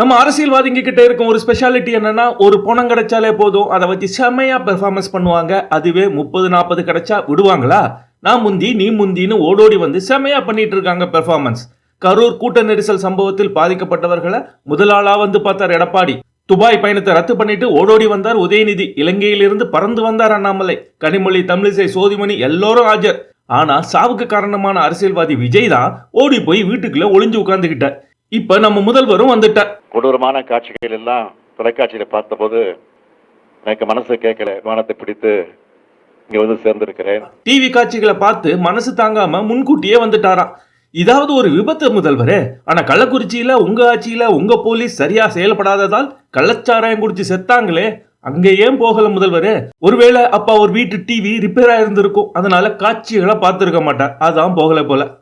நம்ம அரசியல்வாதிங்க கிட்ட இருக்கும். ஒரு ஸ்பெஷாலிட்டி என்னன்னா ஒரு பணம் கிடைச்சாலே போதும். அதை வச்சு செம்மையா பெர்ஃபார்மன்ஸ் பண்ணுவாங்க. அதுவே முப்பது நாற்பது கிடைச்சா விடுவாங்களா? நான் முந்தி நீ முந்தின்னு ஓடோடி வந்து செம்மையா பண்ணிட்டு இருக்காங்க பெர்ஃபார்மன்ஸ் கரூர் கூட்ட நெரிசல் சம்பவத்தில் பாதிக்கப்பட்டவர்களை முதலாளா வந்து பார்த்தார் எடப்பாடி. துபாய் பயணத்தை ரத்து பண்ணிட்டு ஓடோடி வந்தார் உதயநிதி. இலங்கையிலிருந்து பறந்து வந்தார் அண்ணாமலை. கனிமொழி தமிழிசை சோதிமணி எல்லோரும் ஆஜர். ஆனா சாவுக்கு காரணமான அரசியல்வாதி விஜய் தான் ஓடி போய் வீட்டுக்குள்ள ஒளிஞ்சு உட்கார்ந்துகிட்டார். இப்ப நம்ம முதல்வரும் வந்துட்டார். கொடூரமான காட்சிகள் எல்லாம் தொலைக்காட்சியில பார்த்தபோது எனக்கு மனசு கேட்கல. விமானத்தை பிடித்து இங்க வந்து சேர்ந்திருக்கிறேன். டிவி காட்சிகளை பார்த்து மனசு தாங்காம முன்கூட்டியே வந்துட்டாராம். இதாவது ஒரு விபத்து முதல்வரே. ஆனா கள்ளக்குறிச்சியில உங்க ஆட்சியில உங்க போலீஸ் சரியா செயல்படாததால் கள்ளச்சாராயம் குடிச்சு செத்தாங்களே. அங்க ஏன் போகல முதல்வரே? ஒருவேளை அப்பா ஒரு வீட்டு டிவி ரிப்பேர் ஆயிருந்திருக்கும். அதனால காட்சிகளை பார்த்திருக்க மாட்டார். அதான் போகல போல.